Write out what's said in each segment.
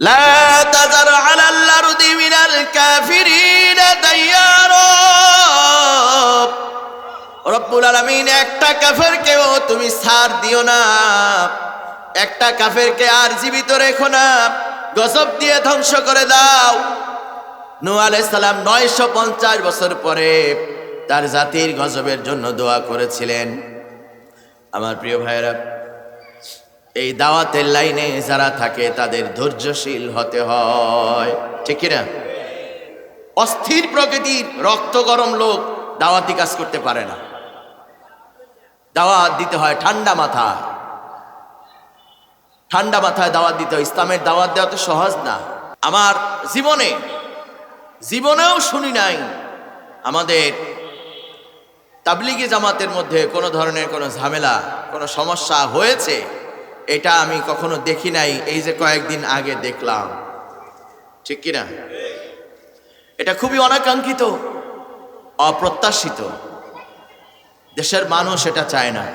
لا تذر على الأرض من الكافرين ديارا রব্বুল আলমিন একটা কাফেরকেও তুমি ছাড় দিও না একটা কাফেরকে আর জীবিত রেখো না গজব দিয়ে ধ্বংস করে দাও নূ আলাইসালাম নয়শো পঞ্চাশ বছর পরে তার জাতির গজবের জন্য দোয়া করেছিলেন আমার প্রিয় ভাইয়েরা এই দাওয়াতের লাইনে যারা থাকে তাদের ধৈর্যশীল হতে হয়। ঠিক কিনা? অস্থির প্রকৃতির রক্ত গরম লোক দাওয়াতি কাজ করতে পারে না। দাওয়াত দিতে হয় ঠান্ডা মাথা ঠান্ডা মাথায় দাওয়াত দিতে হয়। ইসলামের দাওয়াত দেওয়া তো সহজ না। আমার জীবনে, জীবনেও শুনি নাই আমাদের তাবলিগি জামাতের মধ্যে কোনো ধরনের কোনো ঝামেলা, কোনো সমস্যা হয়েছে? এটা আমি কখনো দেখি নাই, এই যে কয়েকদিন আগে দেখলাম। ঠিক কিনা এটা খুবই অনাকাঙ্ক্ষিত, অপ্রত্যাশিত। দেশের মানুষ এটা চায় না।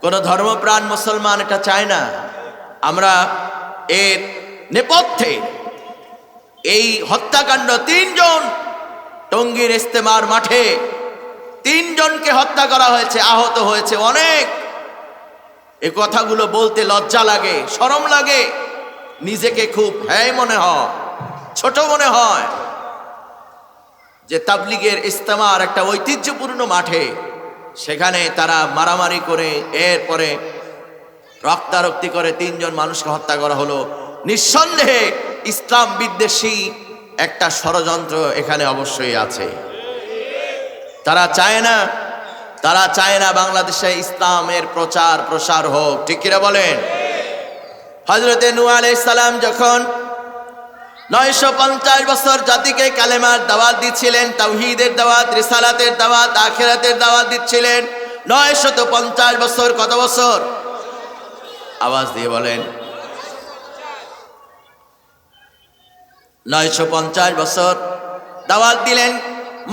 কোনো ধর্মপ্রাণ মুসলমান এটা চায় না। আমরা এর নেপথ্যে এই হত্যাকাণ্ড তিনজন টঙ্গীর ইস্তেমার মাঠে তিনজনকে হত্যা করা হয়েছে, আহত হয়েছে অনেক। এ কথাগুলো বলতে লজ্জা লাগে, শরম লাগে। নিজেকে খুব হ্যায় মনে হয়, ছোট মনে হয় যে তাবলিগের ইস্তেমার একটা ঐতিহ্যপূর্ণ মাঠে, সেখানে তারা মারামারি করে, এরপরে রক্তারক্তি করে তিনজন মানুষকে হত্যা করা হলো। নিঃসন্দেহে ইসলাম বিদ্বেষী একটা ষড়যন্ত্র এখানে অবশ্যই আছে। তারা চায় না তারা চায় না বাংলাদেশে ইসলামের প্রচার, প্রসার হোক। ঠিক কিনা বলেন? হজরতে নু সালাম যখন নয়শো পঞ্চাশ বছর জাতিকে কালেমার দাওয়াত দিচ্ছিলেন, তাওহিদের দাওয়াত, রিসালাতের দাওয়াত, আখেরাতের দাওয়াত দিচ্ছিলেন, নয়শত পঞ্চাশ বছর কত বছর? আওয়াজ দিয়ে বলেন। নয়শো পঞ্চাশ বছর দাওয়াত দিলেন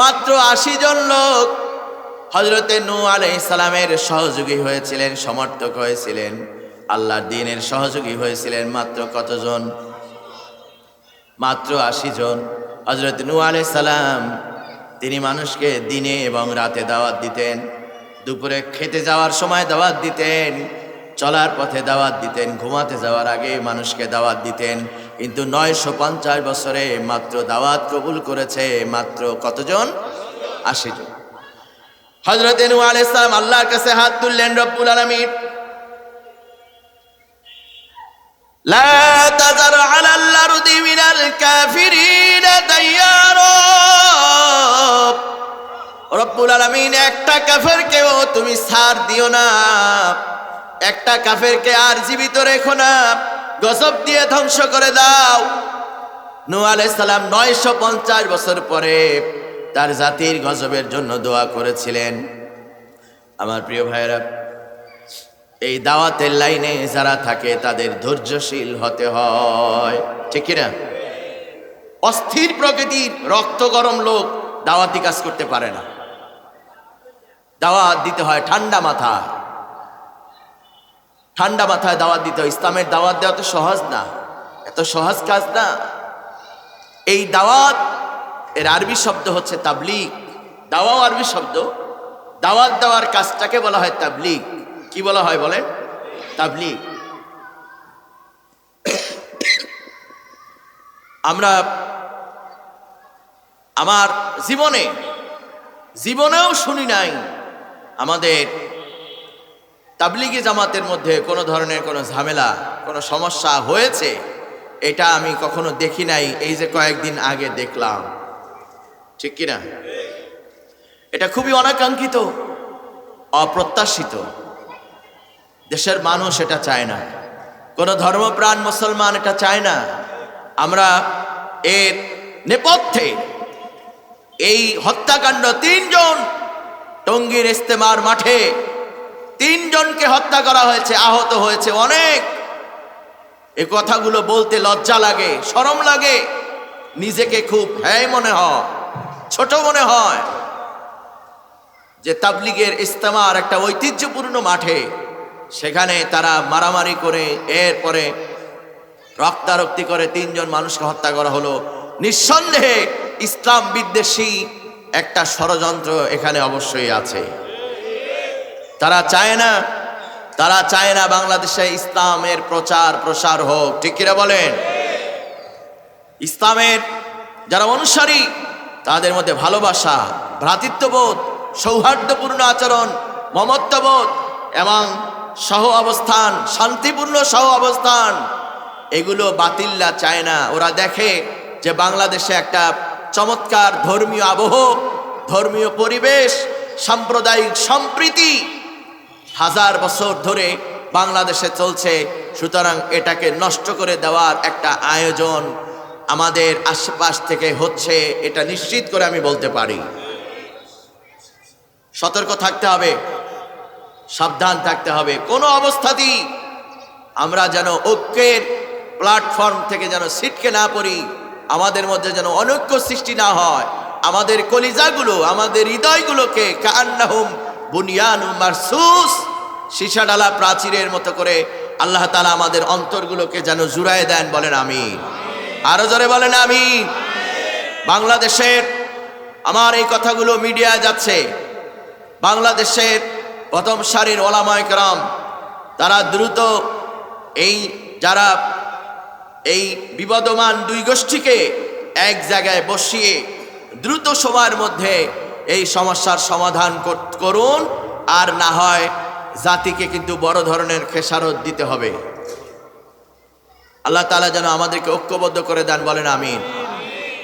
মাত্র আশি জন লোক। হজরতে নু আলাইসালামের সহযোগী হয়েছিলেন, সমর্থক হয়েছিলেন, আল্লাহর দিনের সহযোগী হয়েছিলেন মাত্র কতজন? মাত্র আশি জন। হজরত নু আলাই সালাম, তিনি মানুষকে দিনে এবং রাতে দাওয়াত দিতেন, দুপুরে খেতে যাওয়ার সময় দাওয়াত দিতেন, চলার পথে দাওয়াত দিতেন, ঘুমাতে যাওয়ার আগে মানুষকে দাওয়াত দিতেন, কিন্তু নয়শো পঞ্চাশ বছরে মাত্র দাওয়াত কবুল করেছে মাত্র কতজন? আশি জন। হজরত নু সালাম আল্লাহর কাছে হাত তুললেন রব্বুল আলমীর لا تذر على الأرض من الكافرين ديارا রব্বুল আলমিন একটা কাফেরকেও তুমি ছাড় দিও না একটা কাফেরকে আর জীবিত রেখো না গজব দিয়ে ধ্বংস করে দাও নু সালাম নয়শো পঞ্চাশ বছর পরে তার জাতির গজবের জন্য দোয়া করেছিলেন। আমার প্রিয় ভাইয়েরা, এই দাওয়াতের লাইনে যারা থাকে তাদের ধৈর্যশীল হতে হয়। ঠিক কিনা? অস্থির প্রকৃতির রক্ত গরম লোক দাওয়াতি কাজ করতে পারে না। দাওয়াত দিতে হয় ঠান্ডা মাথা ঠান্ডা মাথায় দাওয়াত দিতে হয়। ইসলামের দাওয়াত দেওয়া তো সহজ না, এত সহজ কাজ না। এই দাওয়াত এর আরবি শব্দ হচ্ছে তাবলিগ। দাওয়াও আরবি শব্দ। দাওয়াত দেওয়ার কাজটাকে বলা হয় তাবলিগ। কি বলা হয় বলেন? তাবলিগ। আমরা আমার জীবনে, জীবনেও শুনি নাই আমাদের তাবলিগি জামাতের মধ্যে কোনো ধরনের কোনো ঝামেলা, কোনো সমস্যা হয়েছে? এটা আমি কখনো দেখি নাই। এই যে কয়েকদিন আগে দেখলাম। ঠিক কিনা? এটা খুবই অনাকাঙ্ক্ষিত, অপ্রত্যাশিত। দেশের মানুষ এটা চায় না। কোনো ধর্মপ্রাণ মুসলমান এটা চায় না। আমরা এর নেপথ্যে এই হত্যাকাণ্ড তিনজন টঙ্গীর ইস্তেমার মাঠে তিনজনকে হত্যা করা হয়েছে, আহত হয়েছে অনেক। এ কথাগুলো বলতে লজ্জা লাগে, শরম লাগে। নিজেকে খুব হ্যায় মনে হয়। ছোট মনে হয় যে তাবলিগের ইস্তেমার একটা ঐতিহ্যপূর্ণ মাঠে সেখানে তারা মারামারি করে, এরপরে রক্তারক্তি করে তিনজন মানুষকে হত্যা করা হলো। নিঃসন্দেহে ইসলাম বিদ্বেষী একটা ষড়যন্ত্র এখানে অবশ্যই আছে। তারা চায় না, তারা চায় না বাংলাদেশে ইসলামের প্রচার প্রসার হোক। ঠিক কিনা বলেন? ইসলামের যারা অনুসারী তাদের মধ্যে ভালোবাসা, ভ্রাতৃত্ববোধ, সৌহার্দ্যপূর্ণ আচরণ, মমত্ববোধ এবং সহ অবস্থান, শান্তিপূর্ণ সহ অবস্থান, এগুলো বাতিল্লা চায় না। ওরা দেখে যে বাংলাদেশে একটা চমৎকার ধর্মীয় আবহ, ধর্মীয় পরিবেশ, সাম্প্রদায়িক সম্প্রীতি হাজার বছর ধরে বাংলাদেশে চলছে। সুতরাং এটাকে নষ্ট করে দেওয়ার একটা আয়োজন আমাদের আশেপাশ থেকে হচ্ছে, এটা নিশ্চিত করে আমি বলতে পারি। সতর্ক থাকতে হবে, সাবধান থাকতে হবে। কোনো অবস্থাতেই আমরা যেন ঐক্যের প্ল্যাটফর্ম থেকে যেন সিটকে না পড়ি, আমাদের মধ্যে যেন অনৈক্য সৃষ্টি না হয়। আমাদের কলিজাগুলো, আমাদের হৃদয়গুলোকে কান্নাহুম বুনিয়ানু মারসুস সীসা ডালা প্রাচীরের মতো করে আল্লাহ তালা আমাদের অন্তরগুলোকে যেন জুড়ায় দেন বলেন আমি আরও জোরে বলেন আমি বাংলাদেশের, আমার এই কথাগুলো মিডিয়ায় যাচ্ছে। বাংলাদেশের প্রথম সারির ওলামায়করাম তারা দ্রুত এই, যারা এই বিবদমান দুই গোষ্ঠীকে এক জায়গায় বসিয়ে দ্রুত সময়ের মধ্যে এই সমস্যার সমাধান করুন। আর না হয় জাতিকে কিন্তু বড় ধরনের খেসারত দিতে হবে। আল্লাহ তালা যেন আমাদেরকে ঐক্যবদ্ধ করে দেন, বলেন আমিন।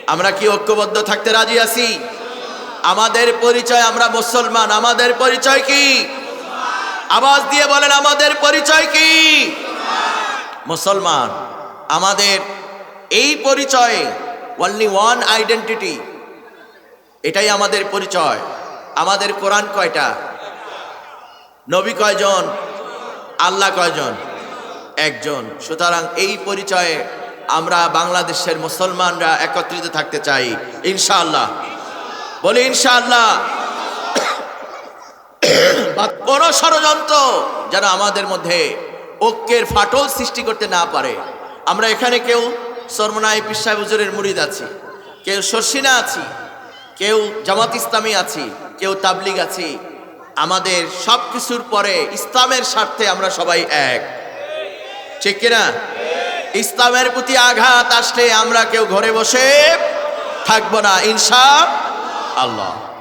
আমরা কি ঐক্যবদ্ধ থাকতে রাজি আছি? আমাদের পরিচয় আমরা মুসলমান, আমাদের পরিচয় কি? আওয়াজ দিয়ে বলেন, আমাদের পরিচয় কি? মুসলমান। আমাদের এই পরিচয়ে অনলি ওয়ান আইডেন্টিটি এটাই আমাদের পরিচয়। আমাদের কোরআন কয়টা? নবী কয়জন? আল্লাহ কয়জন? একজন। সুতরাং এই পরিচয়ে আমরা বাংলাদেশের মুসলমানরা একত্রিত থাকতে চাই। ইনশাআল্লাহ। বলি ইনশাআল্লাহ। কোন ষড়যন্ত্র যেন আমাদের মধ্যে ঐক্যের ফাটল সৃষ্টি করতে না পারে। আমরা এখানে কেউ সরমনাই পিসা হুজুরের মুরিদ আছি, কেউ শর্ষিনা আছি, কেউ জামাত ইসলামী আছি, কেউ তাবলিগ আছি। আমাদের সব কিছুর পরে ইসলামের স্বার্থে আমরা সবাই এক। ঠিক কিনা? ইসলামের প্রতি আঘাত আসলে আমরা কেউ ঘরে বসে থাকব না ইনসা আল্লাহ।